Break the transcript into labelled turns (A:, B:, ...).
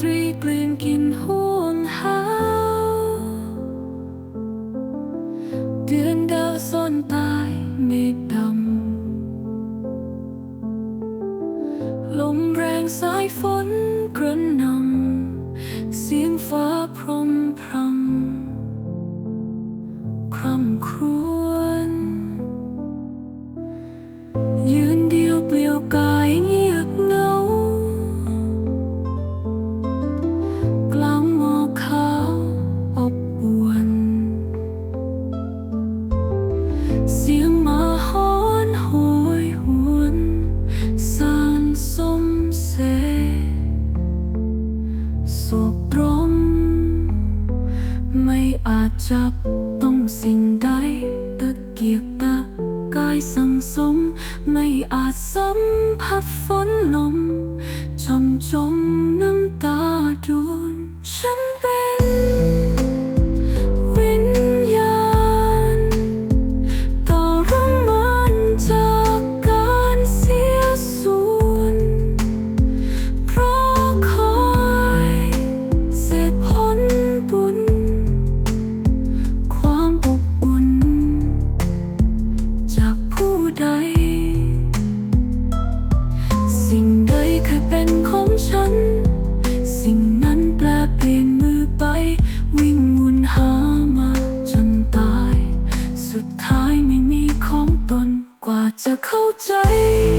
A: ตรีกลืนกินห่วงหาเดือนดาวซ่อนตายเมฆดำ เสียงมาหอนโหยหวนสานสมเสโศกตรม ไม่อาจจับต้องสิ่งใดตะเกียกตะกายสังสม ไม่อาจสัมผัสฝนลม to cold day.